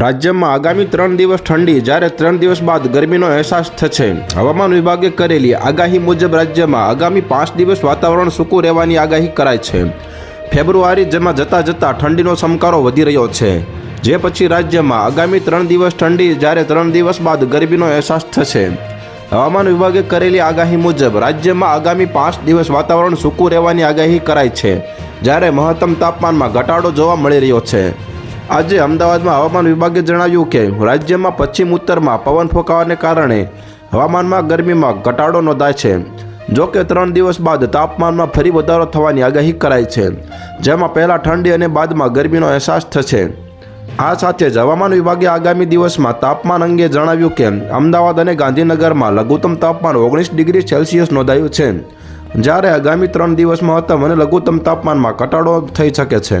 રાજ્યમાં આગામી ત્રણ દિવસ ઠંડી, જ્યારે ત્રણ દિવસ બાદ ગરમીનો અહેસાસ થશે. હવામાન વિભાગે કરેલી આગાહી મુજબ રાજ્યમાં આગામી પાંચ દિવસ વાતાવરણ સૂકું રહેવાની આગાહી કરાઈ છે. ફેબ્રુઆરી, જેમાં જતાં જતાં ઠંડીનો સમકારો વધી રહ્યો છે. જે પછી રાજ્યમાં આગામી ત્રણ દિવસ ઠંડી, જ્યારે ત્રણ દિવસ બાદ ગરમીનો અહેસાસ થશે. હવામાન વિભાગે કરેલી આગાહી મુજબ રાજ્યમાં આગામી પાંચ દિવસ વાતાવરણ સૂકું રહેવાની આગાહી કરાઈ છે, જ્યારે મહત્તમ તાપમાનમાં ઘટાડો જોવા મળી રહ્યો છે. આજે અમદાવાદમાં હવામાન વિભાગે જણાવ્યું કે રાજ્યમાં પશ્ચિમ ઉત્તરમાં પવન ફૂંકાવાને કારણે હવામાનમાં ગરમીમાં ઘટાડો નોંધાય છે. જો કે ત્રણ દિવસ બાદ તાપમાનમાં ફરી વધારો થવાની આગાહી કરાઈ છે, જેમાં પહેલાં ઠંડી અને બાદમાં ગરમીનો અહેસાસ થશે. આ સાથે જ હવામાન વિભાગે આગામી દિવસમાં તાપમાન અંગે જણાવ્યું કે અમદાવાદ અને ગાંધીનગરમાં લઘુત્તમ તાપમાન ઓગણીસ ડિગ્રી સેલ્સિયસ નોંધાયું છે. જ્યારે આગામી ત્રણ દિવસ મહત્તમ અને લઘુત્તમ તાપમાનમાં ઘટાડો થઈ શકે છે.